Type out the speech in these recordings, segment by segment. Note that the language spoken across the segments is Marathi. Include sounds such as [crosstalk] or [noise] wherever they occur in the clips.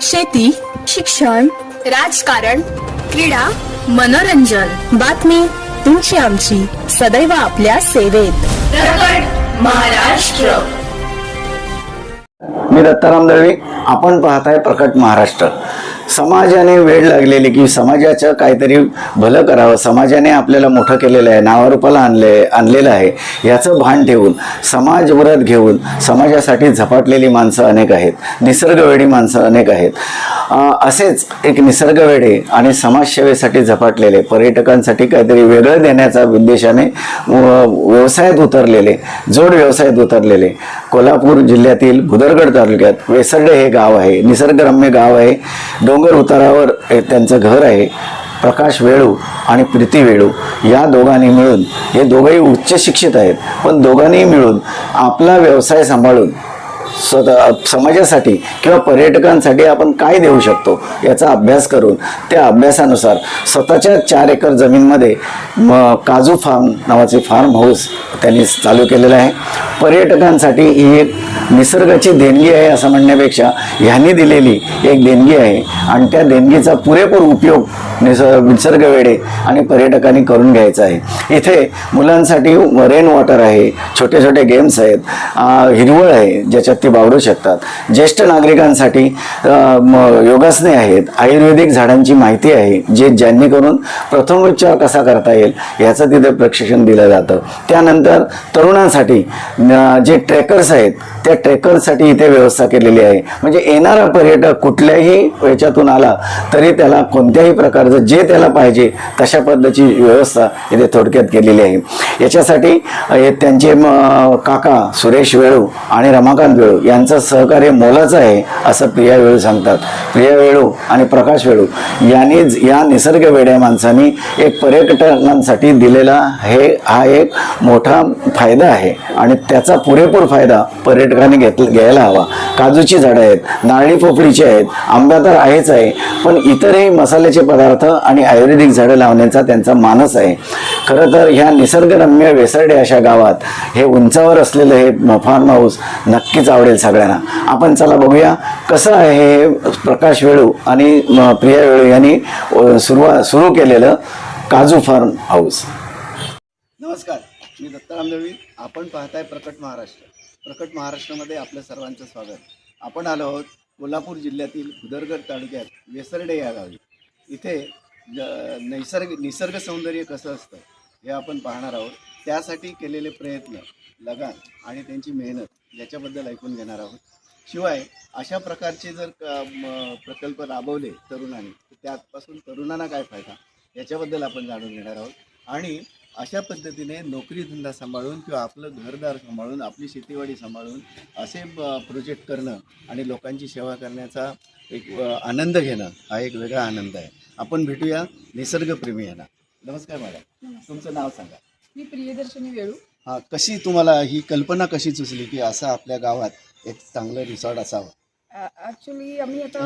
शेती शिक्षण राजकारण क्रीडा मनोरंजन. बातमी तुमची आमची. सदैव आपल्या सेवेत. महाराष्ट्र. मी दत्ताराम दळवी. आपण पाहताय प्रकट महाराष्ट्र. समाजाने वेळ लागलेली की समाजाचं काहीतरी भलं करावं. समाजाने आपल्याला मोठं केलेलं आहे नावारूपाला आणले आणलेलं आहे याचं भान ठेवून समाज व्रत घेऊन समाजासाठी झपाटलेली माणसं अनेक आहेत. निसर्गवेडी माणसं अनेक आहेत. असेच एक निसर्गवेडे आणि समाजसेवेसाठी झपाटलेले पर्यटकांसाठी काहीतरी वेगळं देण्याचा उद्देशाने व्यवसायात उतरलेले जोड व्यवसायात उतरलेले. कोल्हापूर जिल्ह्यातील भुदरगड तालुक्यात वेसर्डे हे गाव आहे निसर्गरम्य गाव आहे. डोंगर उतारावर त्यांचं घर आहे प्रकाश वेळू आणि प्रीती वेळू या दोघांनी मिळून हे दोघंही उच्च शिक्षित आहेत पण दोघांनी मिळून आपला व्यवसाय सांभाळून समाजासाठी किंवा पर्यटकांसाठी आपण काय देऊ शकतो याचा अभ्यास करून त्या अभ्यासानुसार स्वतःच्या चार एकर जमीनमध्ये म काजू फार्म नावाचे फार्म हाऊस त्यांनी चालू केलेलं आहे. पर्यटकांसाठी ही एक निसर्गाची देणगी आहे असं म्हणण्यापेक्षा ह्यांनी दिलेली एक देणगी आहे आणि त्या देणगीचा पुरेपूर उपयोग निस निसर्ग वेळे आणि पर्यटकांनी करून घ्यायचा आहे. इथे मुलांसाठी रेन वॉटर आहे छोटे छोटे गेम्स आहेत हिरवळ आहे ज्याच्यात ते बावडू शकतात. ज्येष्ठ नागरिकांसाठी योगासने आहेत आयुर्वेदिक झाडांची माहिती आहे जे ज्यांनी करून प्रथमोपचार कसा करता येईल याचं तिथे प्रशिक्षण दिलं जातं. त्यानंतर तरुणांसाठी जे ट्रेकर्स आहेत त्या ट्रेकर्ससाठी इथे व्यवस्था केलेली आहे. म्हणजे येणारा पर्यटक कुठल्याही याच्यातून आला तरी त्याला कोणत्याही प्रकारचं जे त्याला पाहिजे तशा पद्धतीची व्यवस्था इथे थोडक्यात केलेली आहे. याच्यासाठी त्यांचे म, काका सुरेश वेळू आणि रमाकांत वेळू यांचं सहकार्य मोलाचं आहे असं प्रिया वेळू सांगतात. प्रिया वेळू आणि प्रकाश वेळू यांनी या निसर्ग वेड्या माणसांनी एक पर्यटकांसाठी दिलेला हे हा एक मोठा फायदा आहे आणि त्याचा पुरेपूर फायदा पर्यटकांनी घेतला घ्यायला हवा. काजूची झाडं आहेत नारळी पोपडीची आहेत आंब्या तर आहेच आहे पण इतरही मसाल्याचे पदार्थ आणि आयुर्वेदिक झाडं लावण्याचा त्यांचा मानस आहे. खरं तर ह्या निसर्गरम्य वेसर्डे अशा गावात हे उंचावर असलेलं हे फार्म हाऊस नक्कीच आवडेल. सगळ्यांना. आपण चला बघूया कसं आहे हे प्रकाश वेळू आणि प्रिया वेळू यांनी सुरुवात सुरू केलेलं काजू फार्म हाऊस. नमस्कार मी दत्ताराम दळवी आपण पाहताय प्रकट महाराष्ट्र. प्रकट महाराष्ट्रामध्ये आपलं सर्वांचं स्वागत. आपण आलो आहोत कोल्हापूर जिल्ह्यातील भुदरगड तालुक्यात वेसरडे या गावी. इथे नैसर्ग निसर्ग सौंदर्य कसं असतं हे आपण पाहणार आहोत. त्यासाठी केलेले प्रयत्न लगान आणि त्यांची मेहनत याच्याबद्दल ऐकून घेणार आहोत. शिवाय अशा प्रकारचे जर प्रकल्प राबवले तरुणांनी तर त्यापासून तरुणांना काय फायदा? याच्याबद्दल आपण जाणून घेणार आहोत. आणि अशा पद्धतीने नोकरी धंदा सांभाळून किंवा आपलं घरदार सांभाळून आपली शेतीवाडी सांभाळून असे प्रोजेक्ट करणं आणि लोकांची सेवा करण्याचा एक आनंद घेणं हा एक वेगळा आनंद आहे. आपण भेटूया निसर्गप्रेमी यांना. नमस्कार मॅडम. तुमचं नाव सांगा. मी प्रियदर्शनी वेळू. हा कशी तुम्हाला ही कल्पना कशी सुचली की असं आपल्या गावात एक चांगलं रिसॉर्ट असावं? ॲक्च्युली आम्ही आता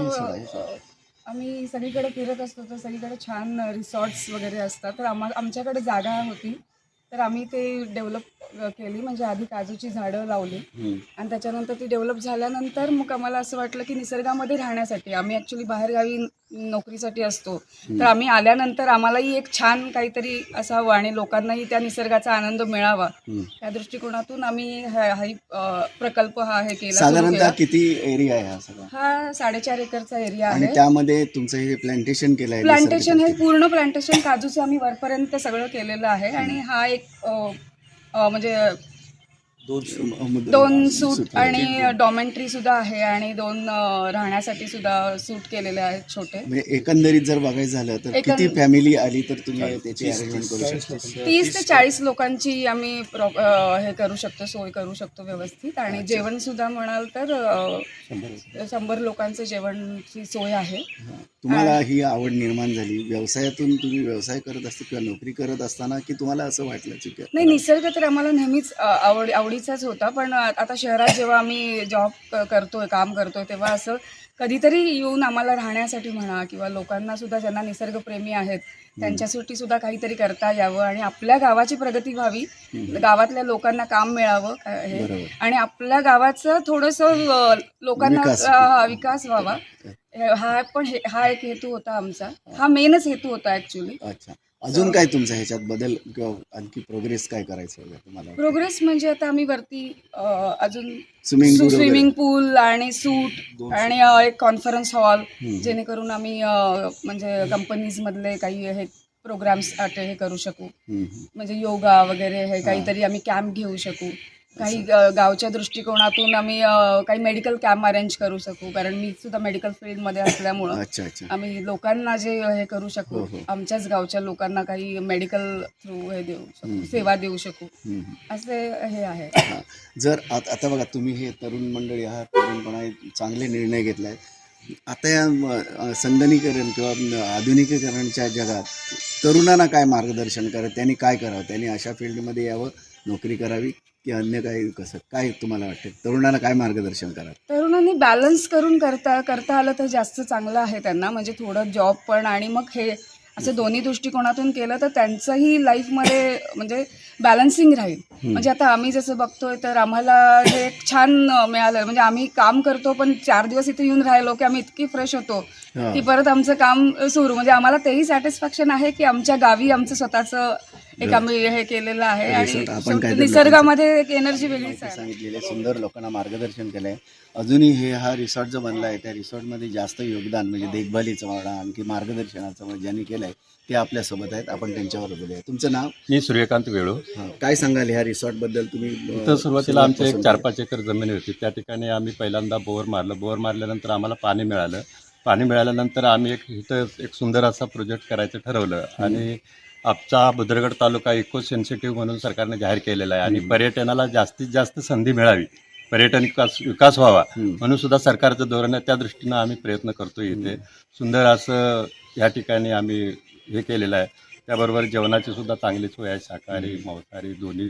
आम्ही सगळीकडे फिरत असतो तर सगळीकडे छान रिसॉर्ट्स वगैरे असतात. तर आम्हा आमच्याकडे जागा होती. तर आम्ही ते डेव्हलप केली म्हणजे आधी काजूची झाडं लावली. हम्म. आणि त्याच्यानंतर ती डेव्हलप झाल्यानंतर मग आम्हाला असं वाटलं की निसर्गामध्ये राहण्यासाठी आम्ही ॲक्च्युली बाहेरगावी नोकरीसाठी असतो. तर आम्ही आल्यानंतर आम्हालाही एक छान काहीतरी असावं आणि लोकांनाही त्या निसर्गाचा आनंद मिळावा. त्या दृष्टिकोनातून आम्ही हा हा प्रकल्प हा हे केला साधारणतः. किती एरिया आहे हा सगळा? हा साडेचार एकरचा एरिया आणि आहे. त्यामध्ये तुमचं हे प्लांटेशन केलं आहे प्लांटेशन हे पूर्ण प्लांटेशन काजूचं आम्ही वरपर्यंत सगळं केलेलं आहे. आणि हा एक अ, अ, म्हणजे दोन सूट. आणि डॉमेंट्री सुद्धा आहे आणि दोन राहण्यासाठी सुद्धा सूट केलेले आहेत छोटे. म्हणजे एकंदरीत जर बघायचं झालं तर किती फॅमिली आली तर तुम्ही त्याची अरेंजमेंट करू शकता? तीस ते चाळीस लोकांची आम्ही प्रॉ- अ, हे करू शकतो सोय करू शकतो व्यवस्थित. आणि जेवण सुद्धा म्हणाल तर अ, शंभर लोकांचं जेवणची सोय आहे. तुम्हाला ही. आवड निर्माण झाली. व्यवसायातून तुम्ही व्यवसाय करत असता किंवा नोकरी करत असताना की तुम्हाला असं वाटलं की नाही निसर्ग तर आम्हाला नेहमीच आवड आवडीचाच होता. पण आता शहरात जेव्हा आम्ही जॉब करतोय काम करतोय तेव्हा असं कधीतरी येऊन आम्हाला राहण्यासाठी म्हणा किंवा लोकांना सुद्धा ज्यांना निसर्गप्रेमी आहेत त्यांच्यासाठी सुद्धा काहीतरी करता यावं आणि आपल्या गावाची प्रगती व्हावी. गावातल्या लोकांना काम मिळावं हे. आणि आपल्या गावाचं थोडंसं लोकांना विकास. व्हावा. हे- पण हे हा एक हेतू होता आमचा. हा मेनच हेतू होता ऍक्च्युली अच्छा. अजून काय तुमचं ह्याच्यात बदल किंवा आणखी प्रोग्रेस काय करायचं तुम्हाला प्रोग्रेस म्हणजे आता आम्ही वरती अं, अजून स्विमिंग पूल स्विमिंग पूल आणि सूट दोन आणि अं, एक कॉन्फरन्स हॉल हम्म. जेणेकरून आम्ही अं, म्हणजे कंपनीज मधले काही हे प्रोग्राम्स हे करू शकू. म्हणजे योगा वगैरे हे काहीतरी आम्ही कॅम्प घेऊ शकू. काही गावच्या दृष्टिकोनातून आम्ही काही मेडिकल कॅम्प अरेंज करू शकू कारण मी सुद्धा मेडिकल फील्डमध्ये असल्यामुळं [laughs] अच्छा अच्छा आम्ही लोकांना जे हे करू शकू हो, हो. आमच्याच गावच्या लोकांना काही मेडिकल थ्रू हे देऊ शकू. सेवा देऊ शकू हम्म. असे हे आहे हा. जर आत- आता बघा तुम्ही हे तरुण मंडळी आहात तरुणपणा चांगले निर्णय घेतलाय आता या म, अ, संगणकीकरण किंवा म, आधुनिकीकरणच्या जगात तरुणांना काय मार्गदर्शन करत त्यांनी काय करावं त्यांनी अशा फील्डमध्ये यावं नोकरी करावी की अन्य काही कसं काय तुम्हाला वाटतं? तरुणांना काय मार्गदर्शन करा तरुणांनी बॅलन्स करून करता करता आलं तर जास्त चांगलं आहे त्यांना. म्हणजे थोडं जॉब पण आणि मग हे असं दोन्ही दृष्टिकोनातून केलं तर त्यांचंही लाईफमध्ये म्हणजे बॅलन्सिंग राहील. म्हणजे आता आम्ही जसं बघतोय तर आम्हाला हे छान मिळालं म्हणजे आम्ही काम करतो पण चार दिवस इथे येऊन राहिलो की आम्ही इतकी फ्रेश होतो. की परत आमचं काम सुरू. म्हणजे आम्हाला तेही सॅटिस्फॅक्शन आहे की आमच्या गावी आमचं स्वतःचं एक आम्ही हे केलेलं आहे आणि निसर्गामध्ये एक एनर्जी वेगळीच आहे. सांगितलेले सुंदर लोकांना मार्गदर्शन केलंय. अजूनही हे हा रिसॉर्ट जो बनला आहे त्या रिसॉर्टमध्ये जास्त योगदान म्हणजे देखभालीचं म्हणा आणखी मार्गदर्शनाचं म्हणजे ज्यांनी केलंय ते आपल्यासोबत आहेत. आपण त्यांच्यावर बोलूया तुमचं नाव? मी सूर्यकांत वेळू. काय सांगाल ह्या रिसॉर्टबद्दल? तुम्ही इथं सुरुवातीला आमच्या एक चार पाच एकर जमीन होती. त्या ठिकाणी आम्ही पहिल्यांदा बोर मारलं. बोर मारल्यानंतर आम्हाला पाणी मिळालं. पाणी मिळाल्यानंतर आम्ही एक इथं एक सुंदर असा प्रोजेक्ट करायचं ठरवलं. आणि आमचा बुद्रगड तालुका इको सेन्सिटिव्ह म्हणून सरकारने जाहीर केलेला आहे. आणि पर्यटनाला जास्तीत जास्त संधी मिळावी. पर्यटन विकास विकास व्हावा. म्हणून सुद्धा सरकारचं धोरण आहे. त्या दृष्टीनं आम्ही प्रयत्न करतो इथे. सुंदर असं या ठिकाणी आम्ही हे केलेलं आहे. त्याबरोबर जेवणाची सुद्धा चांगली सोय आहे. शाकाहारी मांसाहारी दोन्ही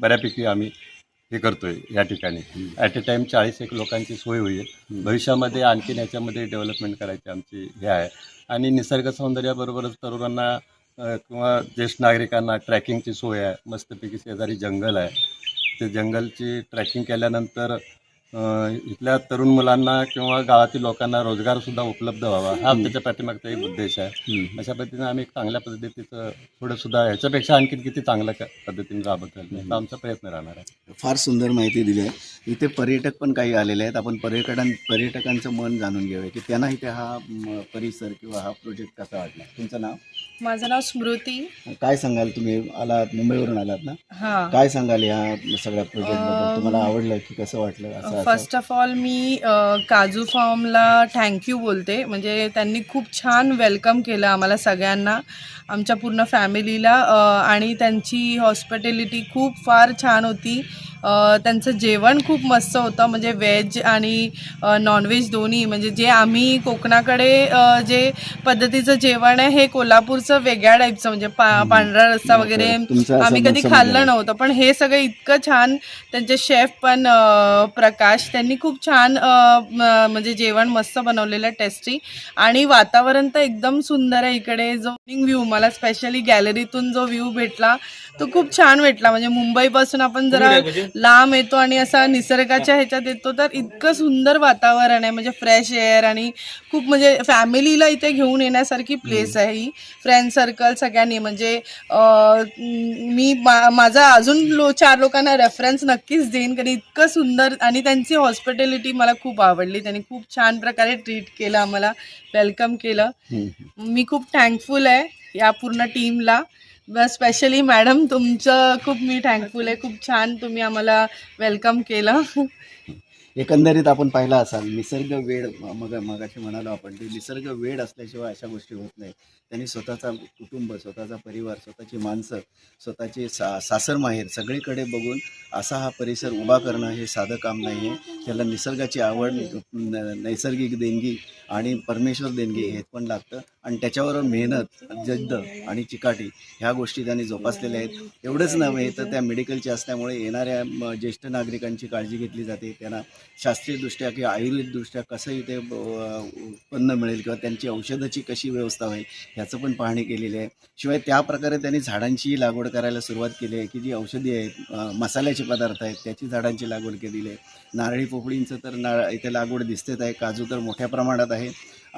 बऱ्यापैकी आम्ही हे करतोय या ठिकाणी. ॲट ए टाइम चाळीस एक लोकांची सोय होईल. भविष्यामध्ये आणखीन याच्यामध्ये डेव्हलपमेंट करायची आमची हे आहे. आणि निसर्ग सौंदर्याबरोबरच तरुणांना अ, किंवा ज्येष्ठ नागरिकांना ट्रॅकिंगची सोय आहे. मस्तपैकी शेजारी जंगल आहे. ते जंगलची ट्रॅकिंग केल्यानंतर अ, इथल्या तरुण मुलांना किंवा गावातील लोकांना रोजगारसुद्धा उपलब्ध व्हावा हा त्याच्या पाठीमागचा एक उद्देश आहे. अशा पद्धतीने आम्ही एक चांगल्या पद्धतीचं थोडं सुद्धा ह्याच्यापेक्षा आणखी किती चांगल्या पद्धतीने राबत राहील आमचा प्रयत्न राहणार आहे. फार सुंदर माहिती दिली आहे. इथे पर्यटक पण काही आलेले आहेत. आपण पर्यटकां पर्यटकांचं मन जाणून घेऊया की त्यांना इथे हा परिसर किंवा हा प्रोजेक्ट कसा वाटला? तुमचं नाव? माझं नाव स्मृती. काय सांगाल तुम्ही? आलात मुंबईवरून आलात ना? हां. काय सांगाल या सगळ्या प्रोजेक्टबद्दल? तुम्हाला आवडलं की कसं वाटलं? असं फर्स्ट ऑफ ऑल मी अ, काजू फार्मला थँक्यू बोलते. म्हणजे त्यांनी खूप छान वेलकम केलं आम्हाला सगळ्यांना आमच्या पूर्ण फॅमिलीला आणि त्यांची हॉस्पिटॅलिटी खूप फार छान होती. त्यांचं जेवण खूप मस्त होतं. म्हणजे व्हेज आणि नॉनव्हेज दोन्ही. म्हणजे जे आम्ही कोकणाकडे जे पद्धतीचं जेवण आहे हे कोल्हापूरचं वेगळ्या टाईपचं म्हणजे पा पांढरा रस्सा वगैरे आम्ही कधी खाल्लं नव्हतं. पण हे सगळं इतकं छान त्यांचे शेफ पण प्रकाश त्यांनी खूप छान म्हणजे जेवण मस्त बनवलेलं टेस्टी आणि वातावरण तर एकदम सुंदर आहे इकडे. जो व्ह्यू मला स्पेशली गॅलरीतून जो व्ह्यू भेटला तो खूप छान भेटला. म्हणजे मुंबईपासून आपण जरा लांब येतो आणि असा निसर्गाच्या ह्याच्यात येतो तर इतकं सुंदर वातावरण आहे. म्हणजे फ्रेश एअर आणि खूप म्हणजे फॅमिलीला इथे घेऊन येण्यासारखी प्लेस आहे ही. फ्रेंड सर्कल सगळ्यांनी. म्हणजे मी मा- माझा अजून लो चार लोकांना रेफरन्स नक्कीच देईन. कारण इतकं सुंदर आणि त्यांची हॉस्पिटॅलिटी मला खूप आवडली. त्यांनी खूप छान प्रकारे ट्रीट केलं आम्हाला वेलकम केलं. मी खूप थँकफुल आहे या पूर्ण टीमला स्पेशली मॅडम तुमचं खूप मी थँकफुल आहे. खूप छान तुम्ही आम्हाला वेलकम केलं. एकंदरीत आपण पाहिला असाल निसर्ग वेळ मग मगाशी म्हणालो आपण ते निसर्ग वेळ असल्याशिवाय अशा गोष्टी होत नाही त्यांनी स्वतःचा कुटुंब स्वतःचा परिवार स्वतःची माणसं स्वतःचे सा सासर माहेर सगळीकडे बघून असा हा परिसर उभा करणं हे साधं काम नाही आहे. त्याला निसर्गाची आवड नैसर्गिक देणगी आणि परमेश्वर देणगी हे पण लागतं. आणि त्याच्यावर मेहनत जद्द आणि चिकाटी ह्या गोष्टी त्यांनी जोपासलेल्या आहेत. एवढंच नव्हे तर त्या मेडिकलच्या असल्यामुळे येणाऱ्या ज्येष्ठ नागरिकांची काळजी घेतली जाते. त्यांना शास्त्रीयदृष्ट्या किंवा आयुर्वेददृष्ट्या कसं इथे उत्पन्न मिळेल किंवा त्यांची औषधाची कशी व्यवस्था होईल ह्याचं पण पाहणी केलेली आहे. शिवाय त्या प्रकारे त्यांनी झाडांची लागवड करायला सुरुवात केली आहे की जी औषधी आहेत मसाल्याचे पदार्थ आहेत त्याची झाडांची लागवड केलेली आहे. नारळी पोपळींचं तर नारळ इथे लागवड दिसतेच आहे. काजू तर मोठ्या प्रमाणात आहे.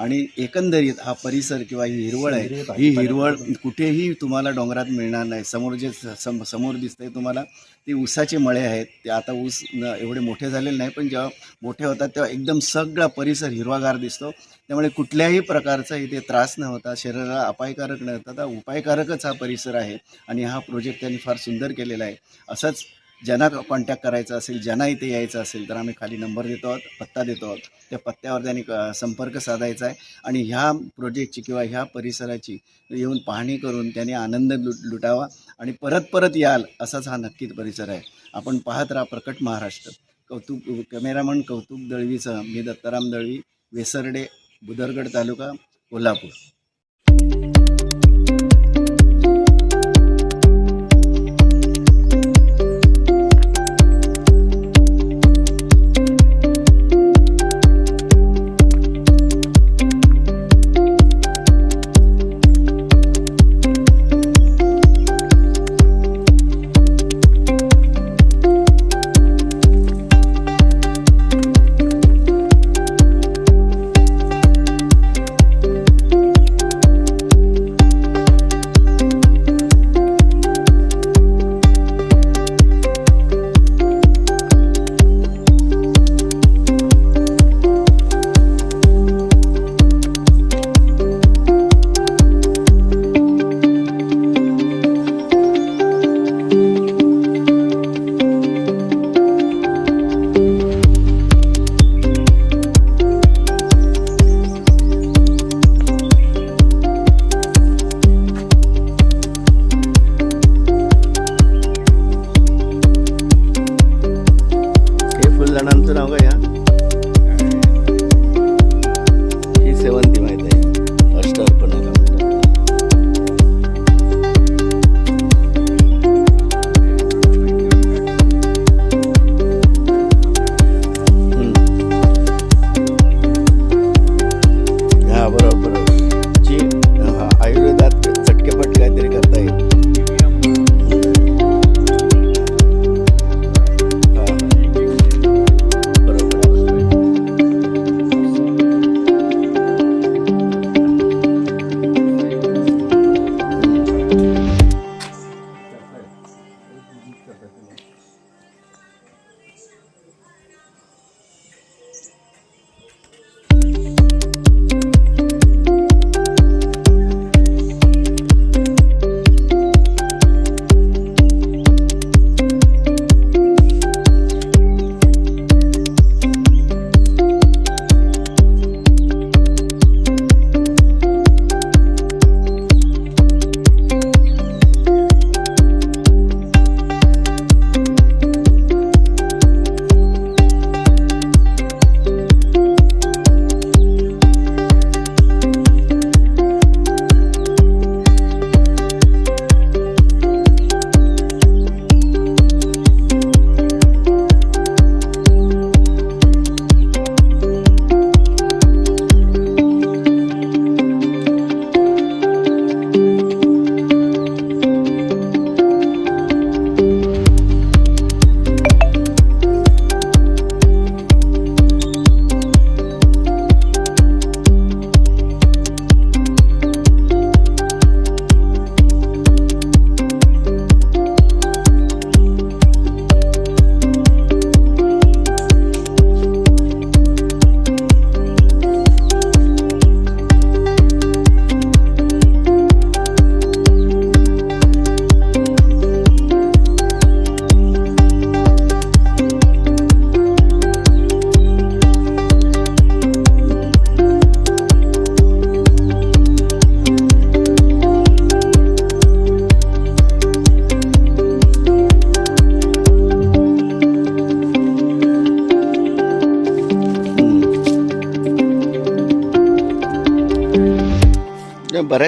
आणि एकंदरीत हा परिसर किंवा ही हिरवळ आहे ही हिरवळ कुठेही तुम्हाला डोंगरात मिळणार नाही. समोर जे सम समोर दिसतंय तुम्हाला ते ऊसाचे मळे आहेत. ते आता ऊस एवढे मोठे झालेले नाही पण जेव्हा मोठे होतात तेव्हा एकदम सगळा परिसर हिरवागार दिसतो. त्यामुळे कुठल्याही प्रकारचा इथे त्रास न होता शरीराला अपायकारक न होता उपायकारकच हा परिसर आहे. आणि हा प्रोजेक्ट त्यांनी फार सुंदर केलेला आहे. असंच ज्यांना कॉन्टॅक्ट करायचा असेल ज्यांना इथे यायचं असेल तर आम्ही खाली नंबर देतो आहोत पत्ता देतो आहोत. त्या पत्त्यावर त्यांनी क- संपर्क साधायचा आहे. आणि ह्या प्रोजेक्टची किंवा ह्या परिसराची येऊन पाहणी करून त्यांनी आनंद लुट लुटावा आणि परत परत याल असाच हा नक्कीच परिसर आहे. आपण पाहत राहा प्रकट महाराष्ट्र. कौतुक कॅमेरामन कौतुक दळवीचं मी दत्ताराम दळवी वेसर्डे बुदरगड तालुका कोल्हापूर.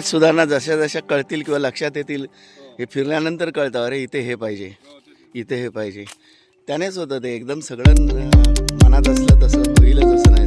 बऱ्याच सुधारणा जशा जशा कळतील किंवा लक्षात येतील हे फिरल्यानंतर कळतं अरे इथे हे पाहिजे इथे हे पाहिजे. त्यानेच होतं ते एकदम सगळं मनात असलं तसं होईलच असं नाही.